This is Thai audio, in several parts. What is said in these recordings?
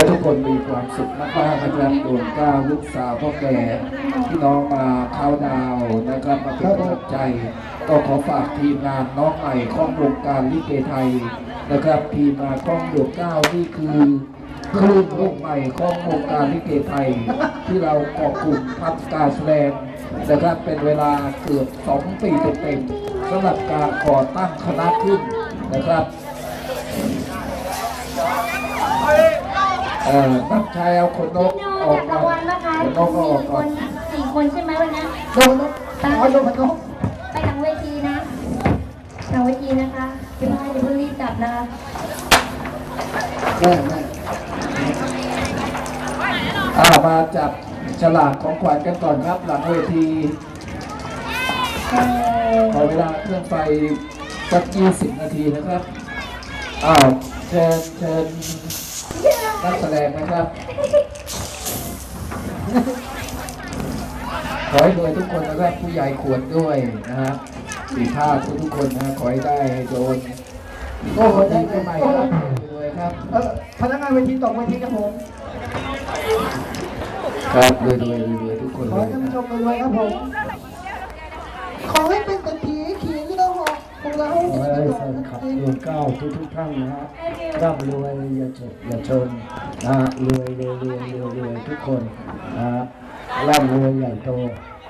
ให้ทุกคนมีความสุขมากๆนะครับดวงเก้าลูกสาวพ่อแก่ที่น้องมาเข้าดาวนะครับมาเป็นกำลังใจ ก็ขอฝากทีมงานน้องใหม่ของวงการลิเกไทยนะครับทีมงานกล้องดวงเก้านี่คือคลื่นลูกใหม่ของวงการลิเกไทย ที่เราเกาะกลุ่มพัฒการแสดงนะครับเป็นเวลาเกือบสองปีเต็มๆสำหรับการก่อตั้งคณะขึ้นนะครับ เอ่อนักชายเอาคนนกพี่โนออกจากก่รางอวันลนะคะคนนกก็ออกสี่คก่อนนสี่คนใช่ไหมวันนี้โดนนกอ๋อโดนนกไปหลังเวทีนะหลังเวทีนะคะพี่น้อยอย่าเพิ่งรีบกลับนะคะแม่แม่อ่ามาจับฉลากของขวัญกันก่อนครับ หลังเวทีเอ่อขอเวลาเครื่องไฟสักยี่สิบนาทีนะครับอ้าวเชิญเชิญ นักแสดงนะครับ ขอให้รวยทุกคนนะครับผู้ใหญ่ขวดด้วยนะฮะสีท่าทุกทุกๆคนนะขอให้ได้โดนโอ้โหได้ใหม่ครับรวยครับเออพนักงานเวทีตกเวทีครับผมครับรวยรวยรวยรวยทุกคนขเลอยให้ท่านผู้ชมรวยๆครับผมขอให้เป็นเศรษฐีขี่ที่เราหอก ของเราขอให้แฟนคลับดวงเก้าทุกทุกท่านนะฮะร่ำรวยอย่าเจ็บอย่าจนนะฮะรวยรวยรวยรวยรวยทุกคนนะฮะร่ำรวยใหญ่โต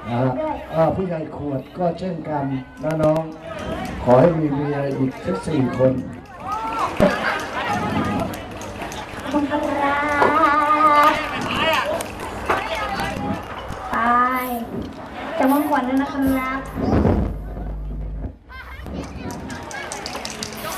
นะฮะอ่าผู้ใหญ่ขวดก็เช่นกันนะน้อง ขอให้มีเมียอีกสักสี่คนคุณครับไปจะมองขวัญด้วยนะครับ